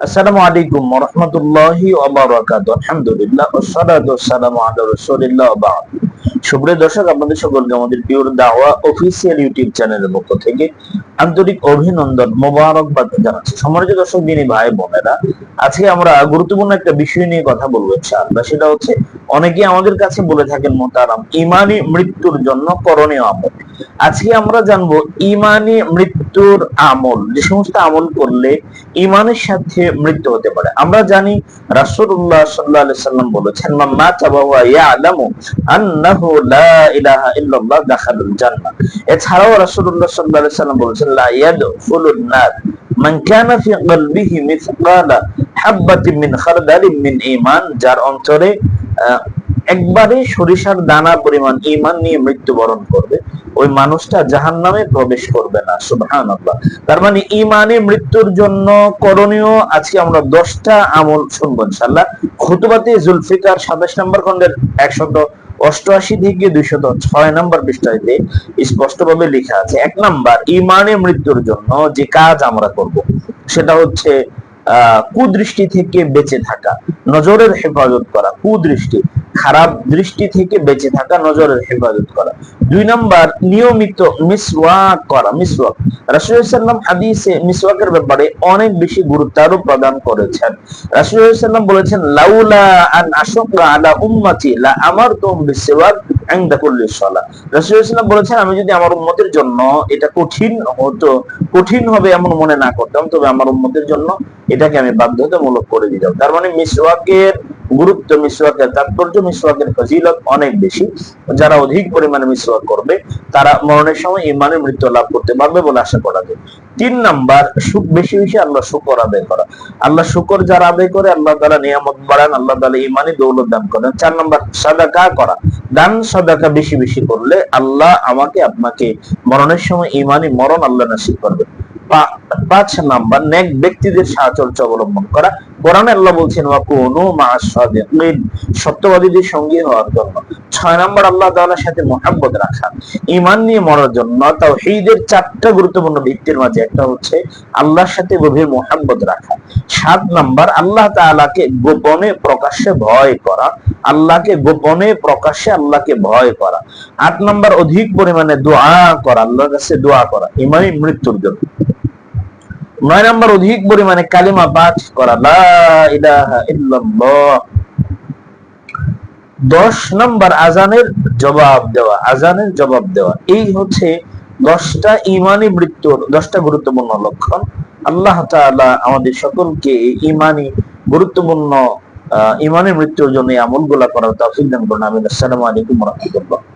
আসসালামু দর্শক, আপনাদের সকলকে আমাদের দাওয়া অফিসিয়াল ইউটিউব চ্যানেলের পক্ষ থেকে আন্তরিক অভিনন্দন সমাজের দিনী ভাই বোনেরা, আজকে আমরা গুরুত্বপূর্ণ একটা বিষয় নিয়ে কথা বলব সেটা হচ্ছে অনেকে আমাদের কাছে বলে থাকেন, মোতারাম, ইমানি মৃত্যুর জন্য করণীয় আমল। আজকে আমরা জানব ইমানি মৃত্যুর আমল, যে সমস্ত আমল করলে ইমানের সাথে মৃত্যু হতে পারে। আমরা জানি রাসূলুল্লাহ সাল্লাল্লাহু আলাইহি সাল্লাম বলেছেন ওয়া ইয়ালামু আন্নাহু লা ইলাহা ইল্লাল্লাহ দাখালাল জান্নাহ। এছাড়াও রাসূলুল্লাহ সাল্লাল্লাহু আলাইহি সাল্লাম বলেছেন, লা ইয়াদখুলুন নার মান কানা ফি কলবিহি মিসকালা মিন খারদালিন মিন ঈমান। যার অন্তরে একবারে সরিষার দানা পরিমাণ, ঈমান নিয়ে মৃত্যুবরণ করবে। ওই মানুষটা জাহান নামে প্রবেশ করবে না সুবহান তার মানে ইমানে মৃত্যুর জন্য করণীয় আজকে আমরা দশটা আমল শুনব ইনশাল্লাহ খুতুবাতে জুলফিকার সাতাশ নম্বর খন্ডের একশত অষ্টআশি থেকে দুইশত ছয় নম্বর পৃষ্ঠাতে স্পষ্টভাবে লেখা আছে, এক নাম্বার ইমানে মৃত্যুর জন্য যে কাজ আমরা করব, সেটা হচ্ছে কুদৃষ্টি থেকে বেঁচে থাকা, নজরের হেফাজত করা, কুদৃষ্টি, খারাপ দৃষ্টি থেকে বেঁচে থাকা, নজরের হেফাজত করা। দুই নাম্বার, নিয়মিত মিসওয়াক করা, মিসওয়াক। রাসূলুল্লাহ হাদিসে মিসওয়াকের ব্যাপারে অনেক বেশি গুরুত্ব আরোপ প্রদান করেছেন। রাসূলুল্লাহ বলেছেন, লাউলা আন আশqa আলা উম্মতি, লা আমারতুম বিসওয়াক। ইনদা বলেছেন, আমি যদি আমার উন্মতের জন্য এটা কঠিন হতো, কঠিন হবে এমন মনে না করতাম, তবে আমার উন্মতের জন্য এটাকে আমি বাধ্যতামূলক করে দিতাম। তার মানে মিসওয়াকের গুরুত্ব, মিসওয়াকের তাৎপর্য, মিসওয়াকের ফজিলত অনেক বেশি। যারা অধিক পরিমাণে মিসওয়াক করবে, তারা মরণের সময় ইমানের মৃত্যু লাভ করতে পারবে বলে আশা করা যায়। তিন নাম্বার সুখ বেশি বেশি আল্লাহ শুকর আদায় করা। আল্লাহ শুকর যারা আদায় করে, আল্লাহ তালা নিয়ামত বাড়ান, আল্লাহ তালা ইমানি দৌলত দান করেন। চার নাম্বার, সাদাকা করা। দান, সাদাকা বেশি বেশি করলে আল্লাহ আমাকে, আপনাকে মরণের সময় ইমানি মরণ আল্লাহ নাসিব করবে। পাঁচ নাম্বার, নেক ব্যক্তিদের সাহচর্য অবলম্বন করা। কোরআনে আল্লাহ বলছেন ওয়া কুনু সত্যবাদীদের সঙ্গী হওয়ার জন্য। ছয় নাম্বার, আল্লাহ তাআলার সাথে মহাব্বত রাখা। ঈমান নিয়ে মরার জন্য তাওহীদের চারটা গুরুত্বপূর্ণ ভিত্তির মাঝে একটা হচ্ছে আল্লাহর সাথে গভীর রাখা। সাত নাম্বার, আল্লাহ গোপনে প্রকাশ্যে ভয় করা। আল্লাহকে গোপনে প্রকাশ্যে আল্লাহকে ভয় করা। আট নাম্বার, অধিক পরিমাণে দোয়া করা, আল্লাহর কাছে দোয়া করা ইমানি মৃত্যুর জন্য। নয় নম্বর অধিক পরিমাণে কালিমা পাঠ করা দশ নম্বর আজানের জবাব দেওয়া আজানের জবাব দেওয়া। এই হচ্ছে দশটা ইমানি মৃত্যুর দশটা গুরুত্বপূর্ণ লক্ষণ। আল্লাহ আমাদের সকলকে ইমানি গুরুত্বপূর্ণ আহ, ইমানি মৃত্যুর জন্য আমলগুলা করার তৌফিক দান করুন। আমিন। আসসালামু আলাইকুম রাহমাতুল্লাহ।